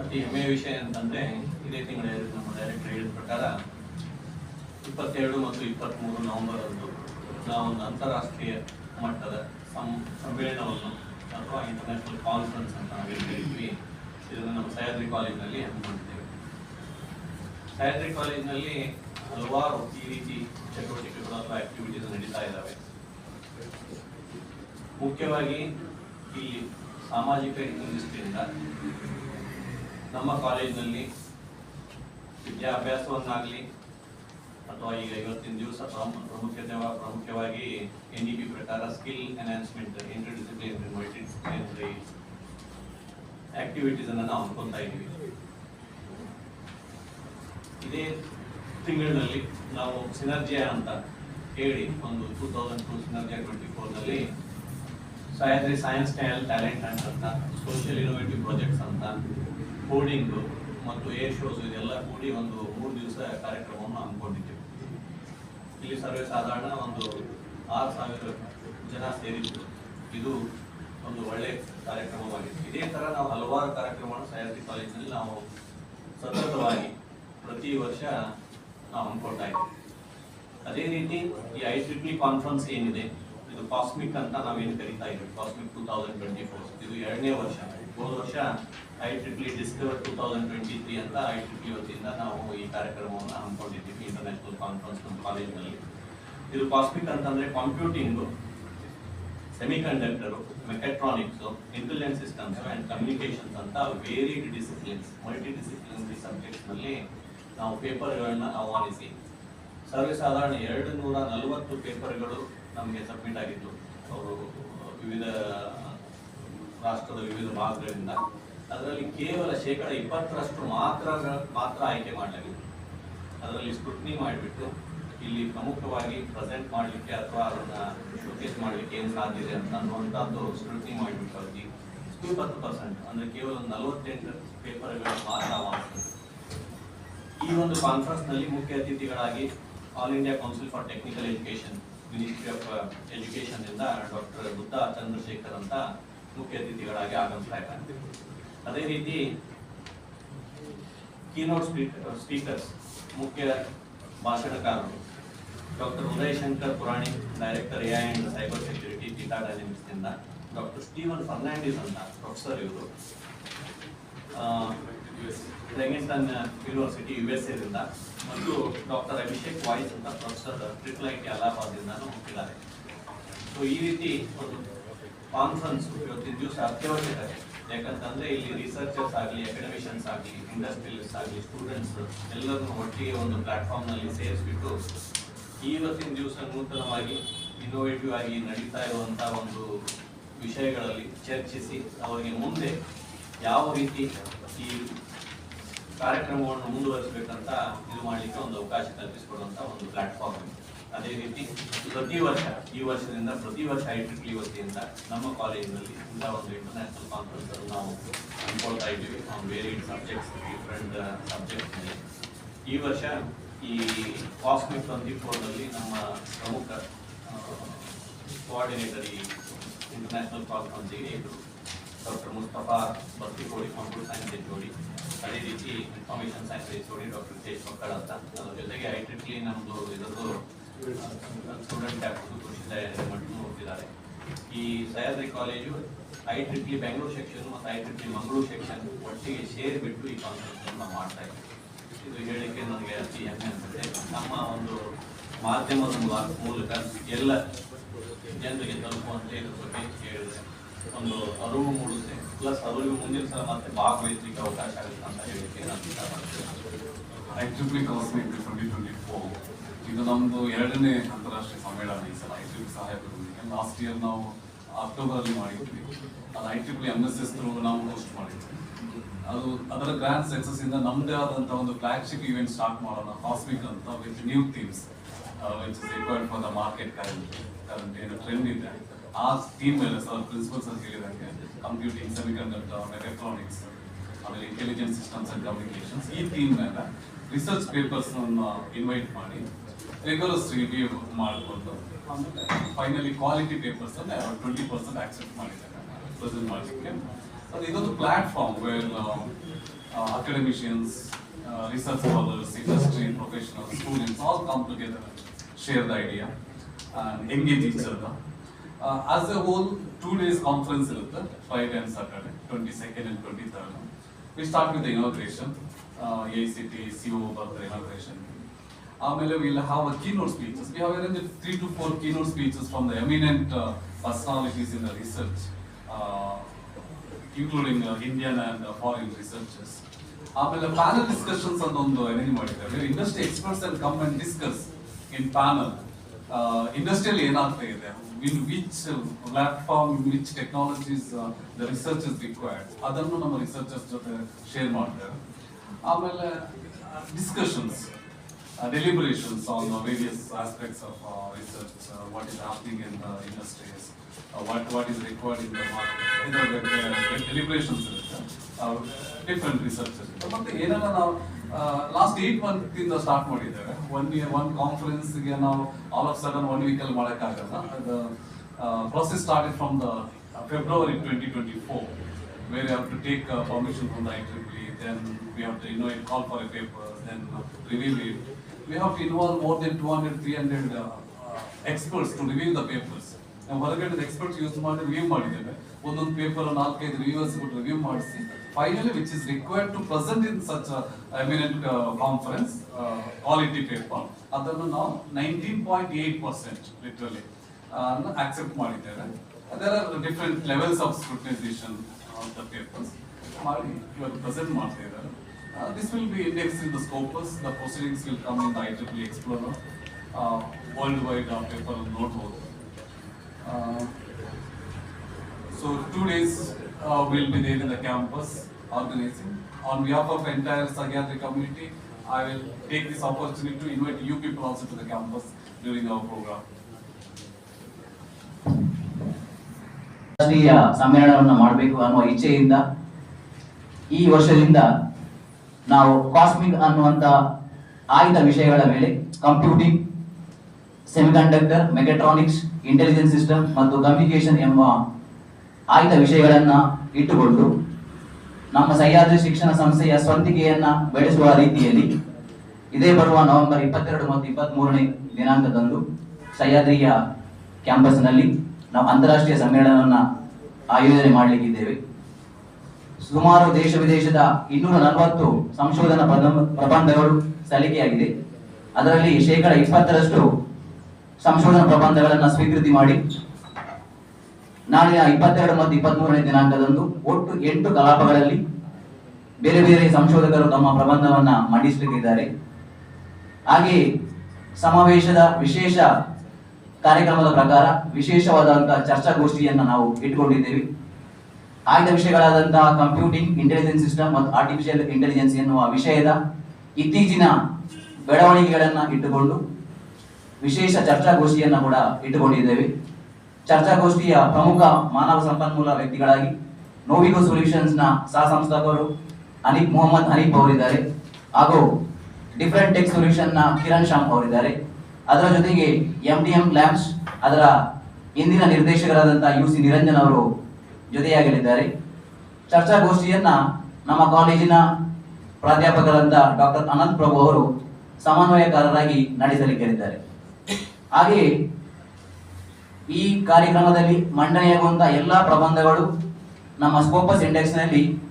ಅತಿ ಹೆಮ್ಮೆಯ ವಿಷಯ ಅಂತಂದ್ರೆ, ಇದೇ ತಿಂಗಳ ನಮ್ಮ ಡೈರೆಕ್ಟರ್ ಹೇಳಿದ ಪ್ರಕಾರ ಇಪ್ಪತ್ತೆರಡು ಮತ್ತು ಇಪ್ಪತ್ತ್ಮೂರು ನಾವು ಒಂದು ಅಂತಾರಾಷ್ಟ್ರೀಯ ಮಟ್ಟದ ಸಂ ಸಮ್ಮೇಳನವನ್ನು ಅಥವಾ ಇಂಟರ್ನ್ಯಾಷನಲ್ ಕಾನ್ಫರೆನ್ಸ್ ಅಂತ ನಾವು ಹೇಳ್ತೀವಿ ಇದನ್ನು ನಮ್ಮ ಸಹ್ಯಾದ್ರಿ ಕಾಲೇಜಿನಲ್ಲಿ ಹಮ್ಮಿಕೊಂಡಿದ್ದೇವೆ ಸಹ್ಯಾದ್ರಿ ಕಾಲೇಜಿನಲ್ಲಿ ಹಲವಾರು ಈ ರೀತಿ ಚಟುವಟಿಕೆಗಳು ಅಥವಾ ಆಕ್ಟಿವಿಟೀಸ್ ನಡೀತಾ ಇದ್ದಾವೆ. ಮುಖ್ಯವಾಗಿ ಇಲ್ಲಿ ಸಾಮಾಜಿಕ ದೃಷ್ಟಿಯಿಂದ ನಮ್ಮ ಕಾಲೇಜಿನಲ್ಲಿ ವಿದ್ಯಾಭ್ಯಾಸವನ್ನಾಗಲಿ ಅಥವಾ ಈಗ ಇವತ್ತಿನ ದಿವಸ ಪ್ರಮು- ಪ್ರಾಮುಖ್ಯತೆ ಪ್ರಾಮುಖ್ಯವಾಗಿ ಎನ್ ಇ ಪಿ ಪ್ರಕಾರ skill enhancement interdisciplinary multidisciplinary activities ಅನ್ನ ನಾವು ಹಮ್ಮಿಕೊಳ್ತಾ ಇದ್ದೀವಿ. ಇದೇ ತಿಂಗಳಿನಲ್ಲಿ ನಾವು ಸಿನರ್ಜಿಯಾ ಅಂತ ಹೇಳಿ ಒಂದು two thousand two Synergia twenty ಫೋರ್ನಲ್ಲಿ Sahyadri science ಟ್ಯಾಲ್ ಟ್ಯಾಲೆಂಟ್ ಅಂತ ಸೋಷಿಯಲ್ ಇನೋವೇಟಿವ್ ಪ್ರಾಜೆಕ್ಟ್ಸ್ ಅಂತ ಕೋಡಿಂಗ್ ಮತ್ತು ಏರ್ ಶೋಸ್ ಇದೆಲ್ಲ ಕೂಡಿ ಒಂದು ಮೂರು ದಿವಸ ಕಾರ್ಯಕ್ರಮವನ್ನು ಹಮ್ಮಿಕೊಂಡಿದ್ದೆವು. ಇಲ್ಲಿ ಸರ್ವೇ ಸಾಧಾರಣ ಒಂದು ಆರು ಸಾವಿರ ಜನ ಸೇರಿದ್ದು. ಇದು ಒಂದು ಒಳ್ಳೆ ಕಾರ್ಯಕ್ರಮವಾಗಿತ್ತು. ಇದೇ ಥರ ನಾವು ಹಲವಾರು ಕಾರ್ಯಕ್ರಮವನ್ನು ಸಹ್ಯಾದ್ರಿ ಕಾಲೇಜಿನಲ್ಲಿ ನಾವು ಸತತವಾಗಿ ಪ್ರತಿ ವರ್ಷ ನಾವು ಹಮ್ಮಿಕೊಳ್ತಾ ಇದ್ದೀವಿ. ಅದೇ ರೀತಿ ಈ ಐ ಟ್ರಿಪ್ಲಿ ಕಾನ್ಫರೆನ್ಸ್ ಏನಿದೆ ಇದು ಕಾಸ್ಮಿಕ್ ಅಂತ ನಾವೇನು ಕರಿತಾ ಇದ್ದೀವಿ? Cosmic two thousand twenty four ಇದು ಎರಡನೇ ವರ್ಷ. ಹೋದ ವರ್ಷ I triple E discover two thousand twenty three ಅಂತ ಐ ಟ್ರಿಪ್ಲಿ ವತಿಯಿಂದ ನಾವು ಈ ಕಾರ್ಯಕ್ರಮವನ್ನು ಹಮ್ಮಿಕೊಂಡಿದ್ದೀವಿ ಇಂಟರ್ನ್ಯಾಷನಲ್ ಕಾನ್ಫರೆನ್ಸ್ ನಮ್ಮ ಕಾಲೇಜಿನಲ್ಲಿ. ಇದು ಕಾಸ್ಮಿಕ್ ಅಂತಂದ್ರೆ computing semiconductor mechatronics intelligence systems and communications ಅಂತ ವೇರಿಡ್ ಡಿಸಿಪ್ಲಿನ್ಸ್ ಮಲ್ಟಿ ಡಿಸಿಪ್ಲಿನರಿ ಸಬ್ಜೆಕ್ಟ್ಸ್ನಲ್ಲಿ ನಾವು ಪೇಪರ್ಗಳನ್ನ ಆಹ್ವಾನಿಸಿ. ಸರ್ವೇ ಸಾಧಾರಣ ಎರಡು ನೂರ ನಲವತ್ತು ಪೇಪರ್ಗಳು ನಮಗೆ ಸಬ್ಮಿಟ್ ಆಗಿತ್ತು ಅವರು, ವಿವಿಧ ರಾಷ್ಟ್ರದ ವಿವಿಧ ಭಾಗಗಳಿಂದ. ಅದರಲ್ಲಿ ಕೇವಲ ಶೇಕಡ ಇಪ್ಪತ್ತರಷ್ಟು ಮಾತ್ರ ಮಾತ್ರ ಆಯ್ಕೆ ಮಾಡಲಾಗಿದೆ. ಅದರಲ್ಲಿ ಸ್ಕ್ರೂಟ್ನಿ ಮಾಡಿಬಿಟ್ಟು ಇಲ್ಲಿ ಪ್ರಮುಖವಾಗಿ ಪ್ರೆಸೆಂಟ್ ಮಾಡಲಿಕ್ಕೆ ಅಥವಾ ಅದನ್ನ ಶೋಕೇಸ್ ಮಾಡಲಿಕ್ಕೆ ಏನು ಸಾಧ್ಯ ಇದೆ ಅಂತ ಅನ್ನುವಂಥದ್ದು ಸ್ಕ್ರೂಟ್ನಿ ಮಾಡಿಬಿಟ್ಟು ಅವ್ರಿಗೆ ಇಪ್ಪತ್ತು ಪರ್ಸೆಂಟ್. ಅಂದ್ರೆ ಕೇವಲ ನಲವತ್ತೆಂಟು ಪೇಪರ್ಗಳು ಮಾತ್ರ ಈ ಒಂದು ಕಾನ್ಫರೆನ್ಸ್ನಲ್ಲಿ ಮುಖ್ಯ ಅತಿಥಿಗಳಾಗಿ all India council for technical education ministry of education ಇಂದ ಡಾಕ್ಟರ್ ಬುದ್ಧ ಚಂದ್ರಶೇಖರ್ ಅಂತ ಮುಖ್ಯ ಅತಿಥಿಗಳಾಗಿ ಆಗಮಿಸ್ತಾ ಇದ್ದಾರೆ. ಅದೇ ರೀತಿ ಕೀನೋಟ್ ಸ್ಪೀಕರ್ಸ್ ಮುಖ್ಯ ಭಾಷಣಕಾರರು doctor Uday Shankar Purani director a and cyber security theta dynamics ಇಂದ ಡಾಕ್ಟರ್ ಸ್ಟೀವನ್ ಫರ್ನಾಂಡಿಸ್ ಅಂತ ಪ್ರೊಫೆಸರ್ ಇವರು. ರೆಗಿಂಟನ್ ಯೂನಿವರ್ಸಿಟಿ ಯು ಎಸ್ ಎದಿಂದ ಮತ್ತು ಡಾಕ್ಟರ್ ಅಭಿಷೇಕ್ ವಾಯ್ಸ್ ಅಂತ ಪ್ರೊಫೆಸರ್ ಟ್ರಿಪಲ್ ಐ ಟಿ ಅಲಹಾಬಾದಿಂದನೂ ಹೋಗಿದ್ದಾರೆ ಸೊ ಈ ರೀತಿ ಒಂದು ಕಾನ್ಫರೆನ್ಸ್ ಇವತ್ತಿನ ದಿವಸ ಅತ್ಯವಶ್ಯಕ ಯಾಕಂತಂದರೆ ಇಲ್ಲಿ ರಿಸರ್ಚರ್ಸ್ ಆಗಲಿ ಅಕಾಡೆಮಿಷಿಯನ್ಸ್ ಆಗಲಿ ಇಂಡಸ್ಟ್ರಿಯಲಿಸ್ಟ್ ಆಗಲಿ ಸ್ಟೂಡೆಂಟ್ಸ್ ಎಲ್ಲರನ್ನು ಒಟ್ಟಿಗೆ ಒಂದು ಪ್ಲಾಟ್ಫಾರ್ಮ್ನಲ್ಲಿ ಸೇರಿಸ್ಬಿಟ್ಟು ಇವತ್ತಿನ ದಿವಸ ನೂತನವಾಗಿ ಇನ್ನೋವೇಟಿವ್ ಆಗಿ ನಡೀತಾ ಇರುವಂಥ ಒಂದು ವಿಷಯಗಳಲ್ಲಿ ಚರ್ಚಿಸಿ, ಅವರಿಗೆ ಮುಂದೆ ಯಾವ ರೀತಿ ಈ ಕಾರ್ಯಕ್ರಮವನ್ನು ಮುಂದುವರಿಸಬೇಕಂತ ಇದು ಮಾಡಲಿಕ್ಕೆ ಒಂದು ಅವಕಾಶ ಕಲ್ಪಿಸಿಕೊಡುವಂಥ ಒಂದು ಪ್ಲಾಟ್ಫಾರ್ಮ್ ಅದೇ ರೀತಿ ಪ್ರತಿ ವರ್ಷ, ಈ ವರ್ಷದಿಂದ ಪ್ರತಿ ವರ್ಷ ಐ ಟ್ರಿಪ್ಲಿ ವತಿಯಿಂದ ನಮ್ಮ ಕಾಲೇಜಿನಲ್ಲಿ ಇಂಥ ಒಂದು ಇಂಟರ್ನ್ಯಾಷನಲ್ ಕಾನ್ಫರೆನ್ಸ್ ನಾವು ಅಂದ್ಕೊಳ್ತಾ ಇದ್ದೀವಿ. On varied subjects different subjects ಈ ವರ್ಷ ಈ ಕಾಸ್ಮಿಕ್ ಟ್ವೆಂಟಿ ಫೋರ್ನಲ್ಲಿ ನಮ್ಮ ಪ್ರಮುಖ ಕೋಆರ್ಡಿನೇಟರ್ ಈ international ಕಾನ್ಫರೆನ್ಸಿಗೆ doctor Mustafa Barthikodi computer science ಜೋಡಿ. ಅದೇ ರೀತಿ ಇನ್ಫಾರ್ಮೇಶನ್ ಸೈನ್ಸ್ ಜೋಡಿ ಡಾಕ್ಟರ್ ತೇಜ್ ಮಕ್ಕಳ ಅಂತ. ಅದ್ರ ಜೊತೆಗೆ ಐ ಟ್ರಿಪ್ಲಿ ನಮ್ಮದು ಇದೊಂದು ಸ್ಟೂಡೆಂಟ್ ಆಗ್ಬೋದು ಕೃಷಿ ಮಟ್ಟನ್ನು ಹೋಗ್ತಿದ್ದಾರೆ ಈ Sahyadri college I triple E Bengaluru section ಮತ್ತು I triple E Mangaluru section ಒಟ್ಟಿಗೆ ಸೇರಿಬಿಟ್ಟು ಈ ಕಾನ್ಫರೆನ್ಸ್ ಅನ್ನು ಮಾಡ್ತಾ ಇದ್ದೀವಿ. ಇದು ಹೇಳಿಕೆ ನನಗೆ ಅತಿ ಹೆಮ್ಮೆ ಅನ್ಸುತ್ತೆ. ನಮ್ಮ ಒಂದು ಮಾಧ್ಯಮದ ಮೂಲ- ಮೂಲಕ ಎಲ್ಲ ಜನರಿಗೆ ತಲುಪುವಂತೆ ಇದ್ರ ಬಗ್ಗೆ ಹೇಳಿದ್ರೆ ಒಂದು ಅರಿವು ಮೂಡುತ್ತೆ ಪ್ಲಸ್ ಅವರಿಗೂ ಮುಂದಿನ ಸಲ ಮತ್ತೆ ಭಾಗವಹಿಸಲಿಕ್ಕೆ ಅವಕಾಶ ಆಗುತ್ತೆ ಅಂತ ಹೇಳಿಕೆ ನಾನು ಇಷ್ಟಪಡ್ತೇನೆ I triple E government twenty twenty four ಇದು ನಮ್ಮದು ಎರಡನೇ ಅಂತಾರಾಷ್ಟ್ರೀಯ ಸಮ್ಮೇಳನ ಈ ಸಲ ಐಟ್ರಿಪ್ಲಿ ಸಹಾಯಕರೊಂದಿಗೆ. ಲಾಸ್ಟ್ ಇಯರ್ ನಾವು ಅಕ್ಟೋಬರಲ್ಲಿ ಮಾಡಿದ್ವಿ. ಅದು I triple E M S S ನಾವು ಹೋಸ್ಟ್ ಮಾಡಿದ್ವಿ. ಅದು ಅದರ ಗ್ರ್ಯಾಂಡ್ ಸಕ್ಸಸ್ ಇಂದ ನಮ್ದೇ ಆದಂತ ಒಂದು ಫ್ಲಾಗ್ಶಿಪ್ ಇವೆಂಟ್ ಸ್ಟಾರ್ಟ್ ಮಾಡೋಣ ಕಾಸ್ಮಿಕ್ ಅಂತ with new themes is required for the market current current ಏನು ಟ್ರೆಂಡ್ ಇದೆ ಆ ಥೀಮ್ ಮೇಲೆ ಸರ್ ಪ್ರಿನ್ಸಿಪಲ್ಸ್ ಅಂತ ಹೇಳಿದಂಗೆ ಕಂಪ್ಯೂಟಿಂಗ್ ಸೆಮಿಕಂಡಕ್ಟರ್ ಮೆಕ್ಯಾಟ್ರಾನಿಕ್ಸ್ ಆಮೇಲೆ ಇಂಟೆಲಿಜೆನ್ಸ್ ಸಿಸ್ಟಮ್ಸ್ ಅಂಡ್ ಕಮ್ಯುನಿಕೇಶನ್ಸ್ ಈ ಥೀಮ್ ಮೇಲೆ ರಿಸರ್ಚ್ ಪೇಪರ್ಸ್ ಇನ್ವೈಟ್ ಮಾಡಿ ರೆಗ್ಯುಲರ್ಸ್ ರಿವ್ಯೂ ಮಾಡಿಕೊಂಡು ಆಮೇಲೆ ಫೈನಲಿ ಕ್ವಾಲಿಟಿ ಪೇಪರ್ಸ್ ಅನ್ನ ಟ್ವೆಂಟಿ ಪರ್ಸೆಂಟ್ ಆಕ್ಸೆಪ್ಟ್ ಮಾಡಿದ್ದಾರೆ ಪ್ರೆಸೆಂಟ್ ಮಾಡಲಿಕ್ಕೆ ಅದು ಇದೊಂದು platform where uh, academicians, uh, research scholars, industry professionals, students, all come together, share the idea and engage each other. Uh, as a whole, two days conference ಇರುತ್ತೆ Friday and Saturday, 22nd and 23rd. We start with the inauguration, uh, AICT CO birthday inauguration. ಆಮೇಲೆ will have a keynote speeches we have arrange three to four keynote speeches from the eminent personalities in the research including Indian and foreign researchers ಆಮೇಲೆ panel discussions ಅಂತ ಒಂದು arrange ಮಾಡಿದ್ದಾರೆ industry experts and come and discuss in panel ಇಂಡಸ್ಟ್ರಿಯಲ್ಲಿ ಏನಾಗ್ತಾ ಇದೆ? In which platform which technologies the research is required ಅದನ್ನು ನಮ್ಮ researchers ಜೊತೆ ಶೇರ್ ಮಾಡ್ತಾರೆ ಆಮೇಲೆ discussions uh, deliberations on the various aspects of uh, research, uh, what is happening in the industries, uh, what, what is required in the market. ಇದರ ಬಗ್ಗೆ deliberations ಇರುತ್ತೆ different researches ಮತ್ತೆ ಏನೆಲ್ಲ ನಾವು ಲಾಸ್ಟ್ ಏಟ್ ಮಂತ್ ಇಂದ start ಮಾಡಿದ್ದೇವೆ one year one ಕಾನ್ಫರೆನ್ಸ್ಗೆ ನಾವು all of sudden one ವೀಕಲ್ಲಿ ಮಾಡೋಕ್ಕಾಗಲ್ಲ ಅದು process started from the February twenty twenty four where you have to take uh, permission from the IEEE, then we have to, you know, call for a paper, then uh, review it. We have to involve more than 200, 300 uh, experts to review the papers. ನಾವು ಹೊರಗಡೆ experts use ಮಾಡಿ review ಮಾಡಿದ್ದೇವೆ. ಒಂದೊಂದು paper ನಾಲ್ಕೈದು ಬಿಟ್ಟು review ಮಾಡಿಸಿ. Finally which is required to present in such eminent conference quality paper ಅದನ್ನು ನಾವು nineteen point eight percent literally accept ಮಾಡಿದ್ದೇವೆ. There are different levels of scrutinization of the papers ಮಾಡಿ ಇವಾಗ ಪ್ರೆಸೆಂಟ್ ಮಾಡ್ತಾ ಇದ್ದಾರೆ. This will be index in the Scopus the proceedings will come in the I triple explorer world wide ಆ paper ನೋಡ್ಬೋದು so two days will be there in the campus organising on behalf of entire Sahyadri community I will take this opportunity to invite you people also to the campus during our programme ರಾಷ್ಟ್ರೀಯ ಸಮ್ಮೇಳನವನ್ನು ಮಾಡಬೇಕು ಅನ್ನುವ ಇಚ್ಛೆಯಿಂದ ಈ ವರ್ಷದಿಂದ ನಾವು cosmic ಅನ್ನುವಂತ ಆಯ್ದ ವಿಷಯಗಳ ಮೇಲೆ computing semiconductor mechatronics intelligence system ಮತ್ತು ಕಮ್ಯುನಿಕೇಶನ್ ಎಂಬ ಆಯ್ದ ವಿಷಯಗಳನ್ನ ಇಟ್ಟುಕೊಂಡು ನಮ್ಮ ಸಹ್ಯಾದ್ರಿ ಶಿಕ್ಷಣ ಸಂಸ್ಥೆಯ ಸ್ವಂತಿಕೆಯನ್ನ ಬೆಳೆಸುವ ರೀತಿಯಲ್ಲಿ ಇದೇ ಬರುವ ನವೆಂಬರ್ ಇಪ್ಪತ್ತೆರಡು ಮತ್ತು ಇಪ್ಪತ್ತ್ ಮೂರನೇ ದಿನಾಂಕದಂದು ಸಹ್ಯಾದ್ರಿಯ ಕ್ಯಾಂಪಸ್ನಲ್ಲಿ ನಾವು ಅಂತಾರಾಷ್ಟ್ರೀಯ ಸಮ್ಮೇಳನವನ್ನು ಆಯೋಜನೆ ಮಾಡಲಿಕ್ಕಿದ್ದೇವೆ. ಸುಮಾರು ದೇಶ ವಿದೇಶದ ಇನ್ನೂರ ನಲವತ್ತು ಸಂಶೋಧನಾ ಪ್ರಬಂಧ- ಪ್ರಬಂಧಗಳು ಸಲ್ಲಿಕೆಯಾಗಿದೆ. ಅದರಲ್ಲಿ ಶೇಕಡ ಇಪ್ಪತ್ತರಷ್ಟು ಸಂಶೋಧನಾ ಪ್ರಬಂಧಗಳನ್ನು ಸ್ವೀಕೃತಿ ಮಾಡಿ. ನಾಳಿನ ಇಪ್ಪತ್ತೆರಡು ಮತ್ತು ಇಪ್ಪತ್ತ್ ಮೂರನೇ ದಿನಾಂಕದಂದು ಒಟ್ಟು ಎಂಟು ಕಲಾಪಗಳಲ್ಲಿ ಬೇರೆ ಬೇರೆ ಸಂಶೋಧಕರು ತಮ್ಮ ಪ್ರಬಂಧವನ್ನ ಮಂಡಿಸಲಿಕ್ಕಿದ್ದಾರೆ. ಹಾಗೆಯೇ ಸಮಾವೇಶದ ವಿಶೇಷ ಕಾರ್ಯಕ್ರಮದ ಪ್ರಕಾರ ವಿಶೇಷವಾದಂತಹ ಚರ್ಚಾಗೋಷ್ಠಿಯನ್ನು ನಾವು ಇಟ್ಟುಕೊಂಡಿದ್ದೇವೆ ಆಯ್ದ ವಿಷಯಗಳಾದಂತಹ ಕಂಪ್ಯೂಟಿಂಗ್ ಇಂಟೆಲಿಜೆನ್ಸ್ ಸಿಸ್ಟಮ್ ಮತ್ತು ಆರ್ಟಿಫಿಷಿಯಲ್ ಇಂಟೆಲಿಜೆನ್ಸ್ ಎನ್ನುವ ವಿಷಯದ ಇತ್ತೀಚಿನ ಬೆಳವಣಿಗೆಗಳನ್ನು ಇಟ್ಟುಕೊಂಡು ವಿಶೇಷ ಚರ್ಚಾಗೋಷ್ಠಿಯನ್ನು ಕೂಡ ಇಟ್ಟುಕೊಂಡಿದ್ದೇವೆ. ಚರ್ಚಾಗೋಷ್ಠಿಯ ಪ್ರಮುಖ ಮಾನವ ಸಂಪನ್ಮೂಲ ವ್ಯಕ್ತಿಗಳಾಗಿ ನೋವಿಗೋ ಸೊಲ್ಯೂಷನ್ಸ್ನ ಸಹ ಸಂಸ್ಥಾಪಕರು ಅನೀಫ್ ಮೊಹಮ್ಮದ್ ಹನೀಫ್ ಅವರಿದ್ದಾರೆ. ಹಾಗೂ ಡಿಫರೆಂಟ್ ಟೆಕ್ ಸೊಲ್ಯೂಷನ್ನ ಕಿರಣ್ ಶಾಮ್ ಅವರಿದ್ದಾರೆ. ಅದರ ಜೊತೆಗೆ ಎಂ ಡಿ ಎಂ ಲ್ಯಾಬ್ಸ್ ಅದರ ಇಂದಿನ ನಿರ್ದೇಶಕರಾದಂತಹ ಯು ಸಿ ನಿರಂಜನ್ ಅವರು ಜೊತೆಯಾಗಲಿದ್ದಾರೆ. ಚರ್ಚಾಗೋಷ್ಠಿಯನ್ನ ನಮ್ಮ ಕಾಲೇಜಿನ ಪ್ರಾಧ್ಯಾಪಕರಾದ ಡಾಕ್ಟರ್ ಅನಂತ್ ಪ್ರಭು ಅವರು ಸಮನ್ವಯಕಾರರಾಗಿ ನಡೆಸಲಿಕ್ಕಿದ್ದಾರೆ. ಹಾಗೆಯೇ ಈ ಕಾರ್ಯಕ್ರಮದಲ್ಲಿ ಮಂಡನೆಯಾಗುವಂತಹ ಎಲ್ಲಾ ಪ್ರಬಂಧಗಳು ನಮ್ಮ ಸ್ಕೋಪಸ್ ಇಂಡೆಕ್ಸ್ನಲ್ಲಿ